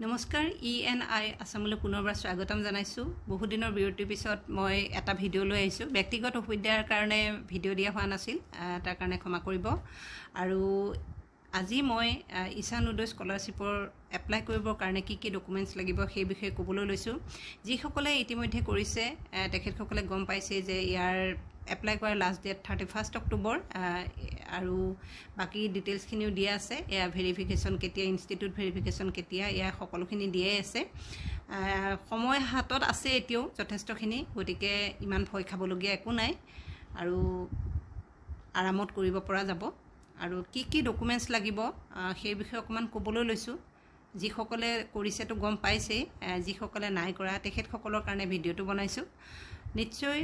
নমস্কাৰ E N আই আছামলৈ পুনৰবাৰ স্বাগতম জনাইছোঁ। বহুদিনৰ বিৰতিৰ পিছত মই এটা ভিডিঅ' লৈ আহিছোঁ। ব্যক্তিগত অসুবিধাৰ কাৰণে ভিডিঅ' দিয়া হোৱা নাছিল তাৰ কাৰণে ক্ষমা কৰিব। আৰু আজি মই ঈশান উদয় স্কলাৰশ্বিপৰ এপ্লাই কৰিবৰ কাৰণে কি কি ডকুমেণ্টছ লাগিব সেই বিষয়ে ক'বলৈ লৈছোঁ। যিসকলে ইতিমধ্যে কৰিছে তেখেতসকলে গম পাইছে যে ইয়াৰ এপ্লাই কৰাৰ last date thirty first October আৰু বাকী ডিটেইলছখিনিও দিয়া আছে। এয়া ভেৰিফিকেশ্যন কেতিয়া ইনষ্টিটিউট ভেৰিফিকেশ্যন কেতিয়া এয়া সকলোখিনি দিয়াই আছে। সময় হাতত আছে এতিয়াও যথেষ্টখিনি গতিকে ইমান ভয় খাবলগীয়া একো নাই। আৰু আৰামত কৰিব পৰা যাব। আৰু কি কি ডকুমেণ্টছ লাগিব সেই বিষয়ে অকণমান ক'বলৈ লৈছোঁ। যিসকলে কৰিছেতো গম পাইছেই যিসকলে নাই কৰা তেখেতসকলৰ কাৰণে ভিডিঅ'টো বনাইছোঁ। নিশ্চয়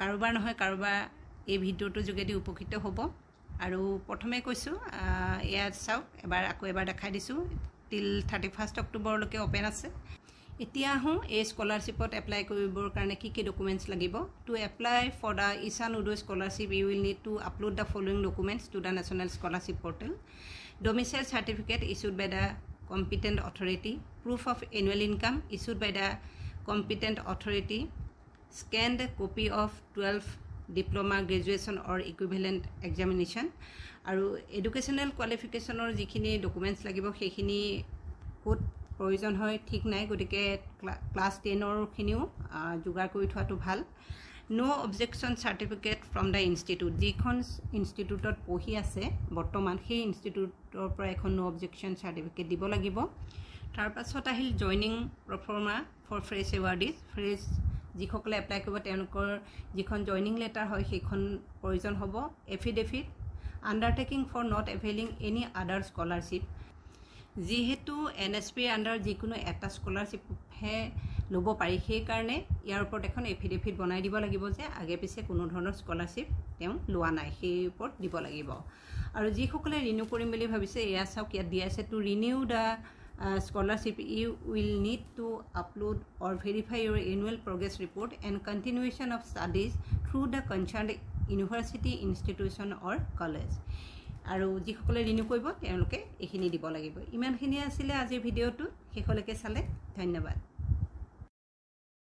কাৰোবাৰ নহয় কাৰোবাৰ এই ভিডিঅ'টোৰ যোগেদি উপকৃত হ'ব। আৰু প্ৰথমে কৈছোঁ এয়া চাওক এবাৰ আকৌ এবাৰ দেখাই দিছোঁ। টিল থাৰ্টি ফাৰ্ষ্ট অক্টোবৰলৈকে অ'পেন আছে। এতিয়া আহোঁ এই স্কলাৰশ্বিপত এপ্লাই কৰিবৰ কাৰণে কি কি ডকুমেণ্টছ লাগিব? To apply for the Ishan Uday scholarship you will need to upload the following documents to the national scholarship portal domicile certificate issued by the competent authority proof of annual income issued by the competent authority scanned copy of twelve diploma graduation or equivalent examination আৰু educational কোৱালিফিকেশ্যনৰ যিখিনি documents লাগিব সেইখিনি ক'ত প্ৰয়োজন হয় ঠিক নাই। গতিকে ক্লা ক্লাছ টেনৰখিনিও যোগাৰ কৰি থোৱাটো ভাল। No' objection certificate from the institute যিখন ইনষ্টিটিউটত পঢ়ি আছে বৰ্তমান সেই ইনষ্টিটিউটৰ পৰা এখন ন' অবজেকশ্যন চাৰ্টিফিকেট দিব লাগিব। তাৰপাছত আহিল joining proforma for fresh awardees fresh যিসকলে এপ্লাই কৰিব তেওঁলোকৰ যিখন জইনিং লেটাৰ হয় সেইখন প্ৰয়োজন হ'ব। Affidavit undertaking for not availing any other scholarship যিহেতু এন এছ পিৰ আণ্ডাৰত যিকোনো এটা স্কলাৰশ্বিপহে ল'ব পাৰি সেইকাৰণে ইয়াৰ ওপৰত এখন এফিডেভিট বনাই দিব লাগিব যে আগে পিছে কোনো ধৰণৰ স্কলাৰশ্বিপ তেওঁ লোৱা নাই সেই ওপৰত দিব লাগিব। আৰু যিসকলে ৰিনিউ কৰিম বুলি ভাবিছে এয়া চাওক ইয়াত দিয়া আছে to renew the scholarship you will need to upload or verify your annual progress report and continuation of studies through the concern university institution or college আৰু যিসকলে ৰিনিউ কৰিব তেওঁলোকে এইখিনি দিব লাগিব। ইমানখিনিয়ে আছিলে আজিৰ ভিডিঅ'টো। শেষলৈকে চালে। ধন্যবাদ।